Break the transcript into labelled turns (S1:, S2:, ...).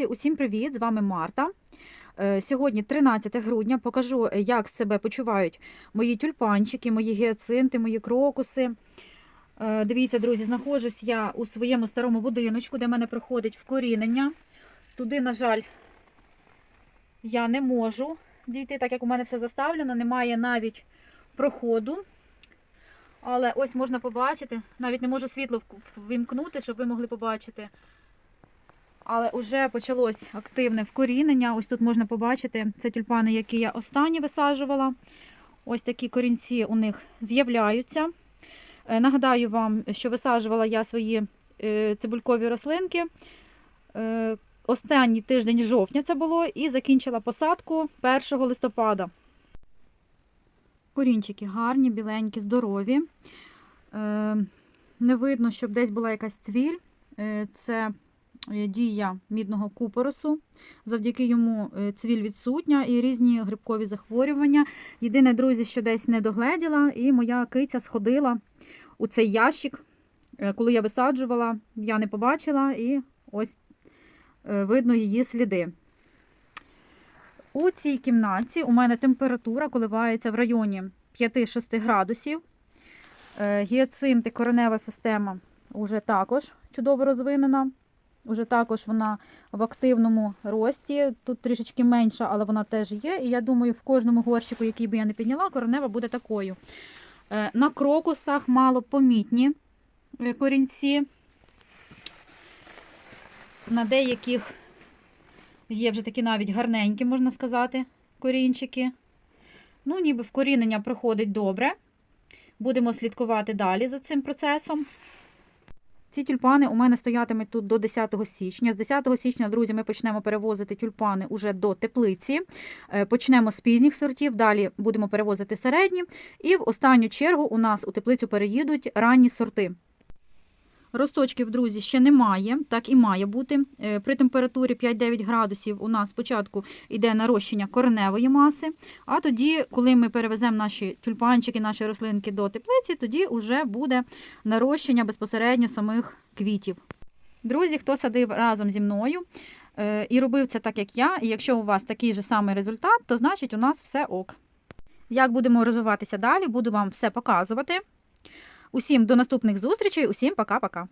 S1: Друзі, усім привіт! З вами Марта. Е, Сьогодні 13 грудня. Покажу, як себе почувають мої тюльпанчики, мої гіацинти, мої крокуси. Е, Дивіться, друзі, знаходжусь я у своєму старому будиночку, де в мене проходить вкорінення. Туди, на жаль, я не можу дійти, так як у мене все заставлено, немає навіть проходу. Але ось можна побачити, навіть не можу світло ввімкнути, щоб ви могли побачити. Але вже почалось активне вкорінення. Ось тут можна побачити, це тюльпани, які я останні висаджувала. Ось такі корінці у них з'являються. Е, Нагадаю вам, що висаджувала я свої е, цибулькові рослинки. е, Останній тиждень жовтня це було, і закінчила посадку 1 листопада. Корінчики гарні, біленькі, здорові. Не видно, щоб десь була якась цвіль. Це дія мідного купоросу. Завдяки йому е, цвіль відсутня і різні грибкові захворювання. Єдине, друзі, що десь не догледіла, і моя киця сходила у цей ящик. Е, Коли я висаджувала, я не побачила, і ось е, видно її сліди. У цій кімнаті у мене температура коливається в районі 5-6 градусів. Е, Гіацинти, коренева система вже також чудово розвинена. Уже також вона в активному рості. Тут трішечки менша, але вона теж є. І я думаю, в кожному горщику, який би я не підняла, коренева буде такою. Е, На крокусах мало помітні е, корінці. На деяких є вже такі навіть гарненькі, можна сказати, корінчики. Ну, ніби вкорінення проходить добре. Будемо слідкувати далі за цим процесом. Ці тюльпани у мене стоятимуть тут до 10 січня. З 10 січня, друзі, ми почнемо перевозити тюльпани уже до теплиці. Е, Почнемо з пізніх сортів, далі будемо перевозити середні. І в останню чергу у нас у теплицю переїдуть ранні сорти. Росточків, друзі, ще немає, так і має бути. Е, При температурі 5-9 градусів у нас спочатку йде нарощення кореневої маси, а тоді, коли ми перевеземо наші тюльпанчики, наші рослинки до теплиці, тоді вже буде нарощення безпосередньо самих квітів. Друзі, хто садив разом зі мною е, і робив це так, як я, і якщо у вас такий же самий результат, то значить у нас все ок. Як будемо розвиватися далі, буду вам все показувати. Усім до наступних зустрічей, усім пока-пока.